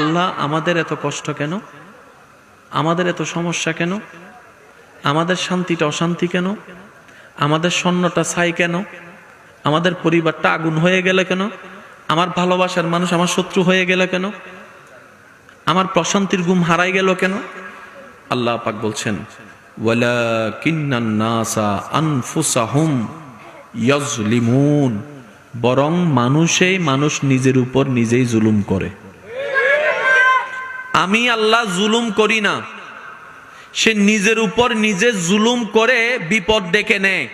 আল্লাহ আমাদের এত কষ্ট কেন? আমাদের এত সমস্যা কেন? আমাদের শান্তিটা অশান্তি কেন? আমাদের স্বর্ণটা ছাই কেন? আমাদের পরিবারটা আগুন হয়ে গেল কেন? আমার ভালোবাসার মানুষ আমার শত্রু হয়ে গেল কেন? আমার প্রশান্তির গুম হারাই গেল কেন? আল্লাহ পাক বলছেন বরং মানুষেই মানুষ নিজের উপর নিজেই জুলুম করে। আমি আল্লাহ জুলুম করি না। সে নিজের উপর নিজে জুলুম করে বিপদ ডেকে নেয়।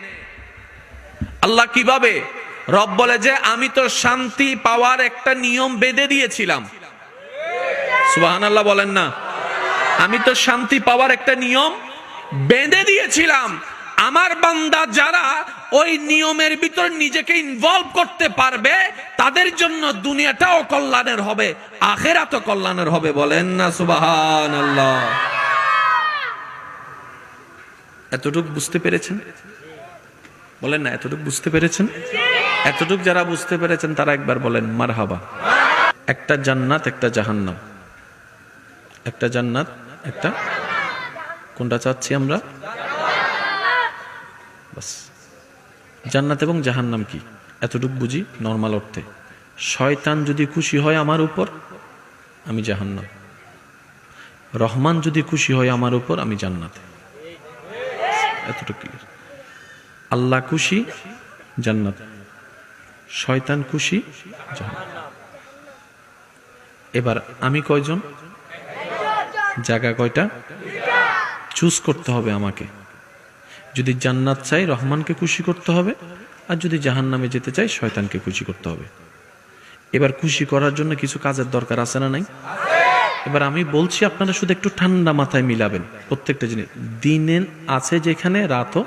আল্লাহ কীভাবে? রব বলে যে, আমি তো শান্তি পাওয়ার একটা নিয়ম বেঁধে দিয়েছিলাম। সুবাহান আল্লাহ বলেন না। আমি তো শান্তি পাওয়ার একটা নিয়ম বেঁধে দিয়েছিলাম। আমার বান্দা যারা ওই নিয়মের ভিতর নিজেকে ইনভলভ করতে পারবে, তাদের জন্য দুনিয়াটাও কল্যাণের হবে, আখেরাতও কল্যাণের হবে, বলেন না সুবাহান আল্লাহ এতটুকু বুঝতে পেরেছেন? বলেন না, এতটুকু বুঝতে পেরেছেন? এতটুক যারা বুঝতে পেরেছেন, তারা একবার বলেন মার হাবা একটা জান্নাত, একটা জাহান্নাম। একটা জান্নাত, একটা কোনটা চাচ্ছি আমরা? বাস। জান্নাত এবং জাহান্নাম কি? এতটুক বুঝি নর্মাল অর্থে। শয়তান যদি খুশি হয় আমার উপর, আমি জাহান্নাম। রহমান যদি খুশি হয় আমার উপর, আমি জান্নাতে। এতটুকু ক্লিয়ার আল্লাহ খুশি, জান্নাত। শয়তান খুশি এবার আমি কয়জন? জায়গা কয়টা? চুজ করতে হবে আমাকে। যদি জান্নাত চাই রহমানকে খুশি করতে হবে, আর যদি জাহান নামে যেতে চাই শয়তানকে খুশি করতে হবে। এবার খুশি করার জন্য কিছু কাজের দরকার আছে না নাই? এবার আমি বলছি আপনারা শুধু একটু ঠান্ডা মাথায় মিলাবেন প্রত্যেকটা জিনিস। দিনে আছে যেখানে, রাতও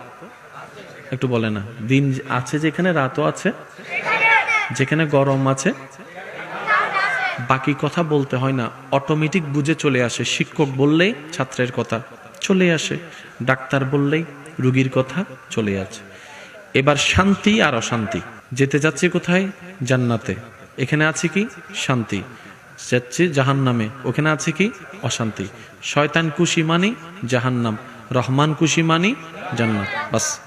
একটু বলে না। দিন আছে যেখানে, রাতও আছে। যেখানে গরম আছে। বাকি কথা বলতে হয় না। অটোমেটিক বুঝে চলে আসে। শিক্ষক বললেই ছাত্রের কথা চলে আসে। ডাক্তার বললেই রুগীর কথা চলে আসে এবার শান্তি আর অশান্তি। যেতে যাচ্ছি কোথায়? জান্নাতে। এখানে আছে কি? শান্তি। যাচ্ছি জাহান্নামে। ওখানে আছে কি? অশান্তি। শয়তান খুশি মানি জাহান্নাম। রহমান খুশি মানি জান্নাত। বাস।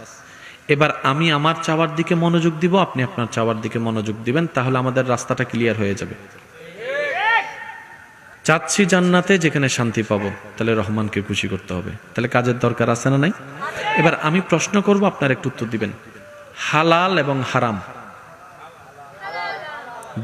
এবার আমি আমার চাওয়ার দিকে মনোযোগ দিব, আপনি আপনার চাওয়ার দিকে মনোযোগ দিবেন, তাহলে আমাদের রাস্তাটা ক্লিয়ার হয়ে যাবে। চাচ্ছি জান্নাতে যেখানে শান্তি পাবো, তাহলে রহমানকে খুশি করতে হবে। তাহলে কাজের দরকার আছে না নাই? এবার আমি প্রশ্ন করব, আপনার একটু উত্তর দিবেন। হালাল এবং হারাম।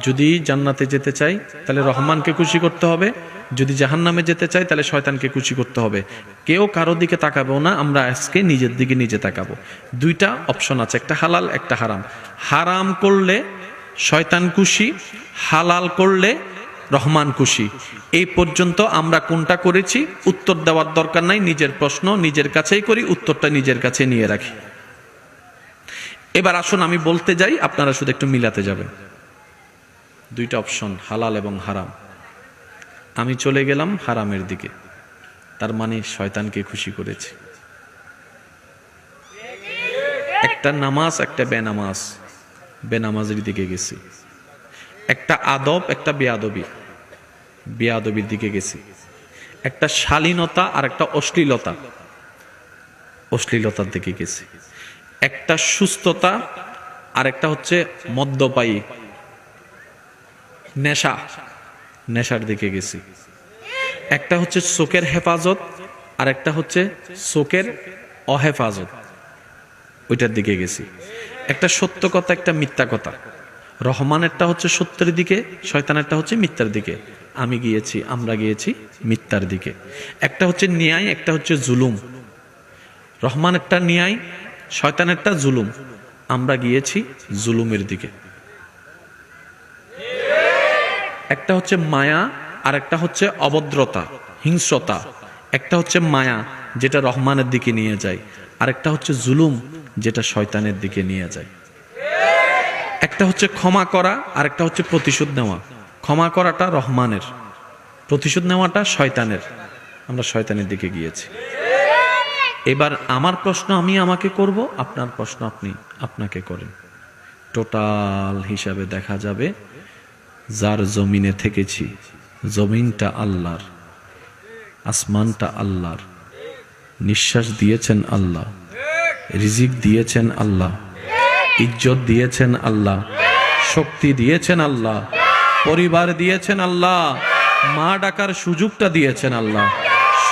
যদি জান্নাতে যেতে চাই, তাহলে রহমানকে খুশি করতে হবে। যদি জাহান্নামে যেতে চাই, তাহলে শয়তানকে খুশি করতে হবে। কেউ কারও দিকে তাকাবো না, আমরা আজকে নিজের দিকে নিজে তাকাবো। দুইটা অপশন আছে, একটা হালাল, একটা হারাম। হারাম করলে শয়তান খুশি, হালাল করলে রহমান খুশি। এই পর্যন্ত আমরা কোনটা করেছি? উত্তর দেওয়ার দরকার নাই, নিজের প্রশ্ন নিজের কাছেই করি, উত্তরটা নিজের কাছে নিয়ে রাখি। এবার আসুন আমি বলতে যাই, আপনারা শুধু একটু মিলাতে যাবেন। দুইটা অপশন, হালাল এবং হারাম। আমি চলে গেলাম হারামের দিকে। তার মানে শয়তানকে খুশি করেছি। একটা নামাজ, একটা বেনামাজ। বেনামাজের দিকে গেছি। একটা আদব, একটা বেয়াদবি। বেয়াদবির দিকে গেছি। একটা শালীনতা আর একটা অশ্লীলতা। অশ্লীলতার দিকে গেছি। একটা সুস্থতা আর একটা হচ্ছে মদ্যপায়ী নেশা। নেশার দিকে গেছি। একটা হচ্ছে চোখের হেফাজত আর একটা হচ্ছে চোখের অহেফাজত। ওইটার দিকে গেছি। একটা সত্য কথা, একটা মিথ্যা কথা। রহমানেরটা হচ্ছে সত্যের দিকে, শয়তানেরটা হচ্ছে মিথ্যার দিকে। আমি গিয়েছি, আমরা গিয়েছি মিথ্যার দিকে। একটা হচ্ছে ন্যায়, একটা হচ্ছে জুলুম। রহমানেরটা ন্যায়, শয়তানেরটা জুলুম। আমরা গিয়েছি জুলুমের দিকে। একটা হচ্ছে মায়া, আর একটা হচ্ছে অভদ্রতা, হিংস্রতা। একটা হচ্ছে মায়া, যেটা রহমানের দিকে নিয়ে যায়। আর একটা হচ্ছে জুলুম, যেটা শয়তানের দিকে নিয়ে যায়। একটা হচ্ছে ক্ষমা করা আর একটা হচ্ছে প্রতিশোধ নেওয়া। ক্ষমা করাটা রহমানের, প্রতিশোধ নেওয়াটা শয়তানের। আমরা শয়তানের দিকে গিয়েছি। এবার আমার প্রশ্ন আমি আমাকে করব, আপনার প্রশ্ন আপনি আপনাকে করেন। টোটাল হিসাবে দেখা যাবে, যার জমিনে থেকেছি, জমিনটা আল্লাহর, আসমানটা আল্লাহর। নিঃশ্বাস দিয়েছেন আল্লাহ, রিজিক দিয়েছেন আল্লাহ। ইজ্জত দিয়েছেন আল্লাহ, শক্তি দিয়েছেন আল্লাহ, পরিবার দিয়েছেন আল্লাহ, মা ডাকার সুযোগটা দিয়েছেন আল্লাহ,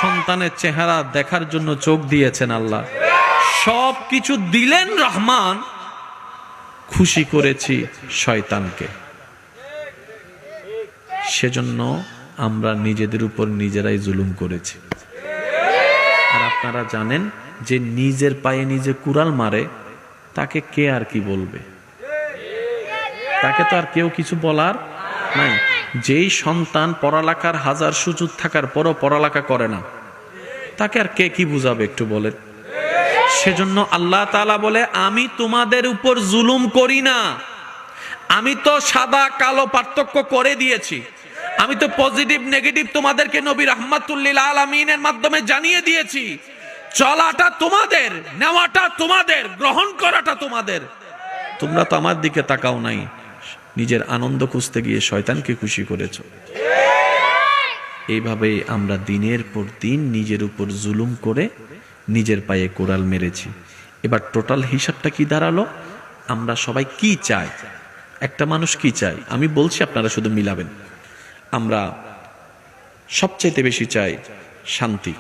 সন্তানের চেহারা দেখার জন্য চোখ দিয়েছেন আল্লাহ। সব কিছু দিলেন রহমান, খুশি করেছি শয়তানকে। সেজন্য আমরা নিজেদের উপর নিজেরাই জুলুম করেছি। আর আপনারা জানেন যে নিজের পায়ে নিজে কুড়াল মারে তাকে কে আর কি বলবে? তাকে তো আর কেউ কিছু বলার নাই। যেই সন্তান পড়ালেখার হাজার সুযোগ থাকার পরও পড়ালেখা করে না, তাকে আর কে কি বুঝাবে একটু বলেন? সেজন্য আল্লাহ তাআলা বলে, আমি তোমাদের উপর জুলুম করি না। আমি তো সাদা কালো পার্থক্য করে দিয়েছি। আমি তো পজিটিভ, নেগেটিভ তোমাদেরকে নবী রহমাতুল্লিল আলমিনের মাধ্যমে জানিয়ে দিয়েছি। চলাটা তোমাদের, নেওয়াটা তোমাদের, গ্রহণ করাটা তোমাদের। তোমরা তো আমার দিকে তাকাও নাই, নিজের আনন্দ খুঁজতে গিয়ে শয়তানকে খুশি করেছ। এইভাবে আমরা দিনের পর দিন নিজের উপর জুলুম করে নিজের পায়ে কোড়াল মেরেছি। এবার টোটাল হিসাবটা কি দাঁড়াল? আমরা সবাই কি চাই? একটা মানুষ কি চাই? আমি বলছি আপনারা শুধু মিলাবেন। আমরা সবচাইতে বেশি চাই শান্তি।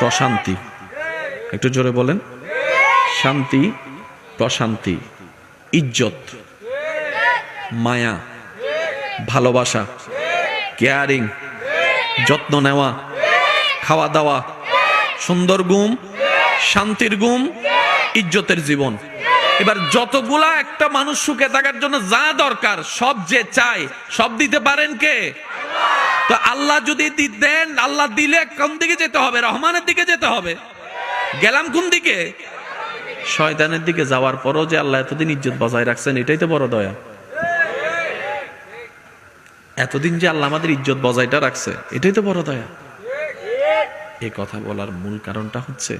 প্রশান্তি। একটু জোরে বলেন। শান্তি, প্রশান্তি, ইজ্জত, মায়া, ভালোবাসা, কেয়ারিং, যত্ন নেওয়া, খাওয়া দাওয়া, সুন্দর গুম শান্তির গুম ইজ্জতের জীবন। এবার যতগুলা একটা মানুষ সুখে থাকার জন্য যা দরকার, সব যে চায়, সব দিতে পারেন কে? তো আল্লাহ যদি দেন, আল্লাহ দিলে কোন দিকে যেতে হবে? রহমানের দিকে যেতে হবে। গেলাম কোন দিকে? শয়তানের দিকে যাওয়ার পরও যে আল্লাহ এতদিন ইজ্জত বজায় রাখছেন, এটাই তো বড় দয়া। এতদিন যে আল্লাহ আমাদের ইজ্জত বজায়টা রাখছে, এটাই তো বড় দয়া। এই কথা বলার মূল কারণটা হচ্ছে,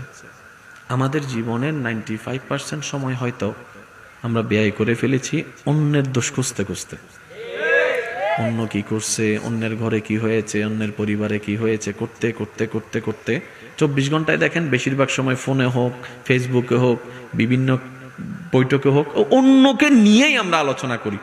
আমাদের জীবনের নাইনটি ফাইভ পার্সেন্ট সময় হয়তো আমরা ব্যয় করে ফেলেছি অন্যের দোষ খুঁজতে খুঁজতে। অন্য কি করছে, অন্যের ঘরে কি হয়েছে, অন্যের পরিবারে কি হয়েছে, করতে করতে করতে করতে চব্বিশ ঘন্টায় দেখেন বেশিরভাগ সময় ফোনে হোক ফেসবুকে হোক, বিভিন্ন বৈঠকে হোক, অন্যকে নিয়েই আমরা আলোচনা করি।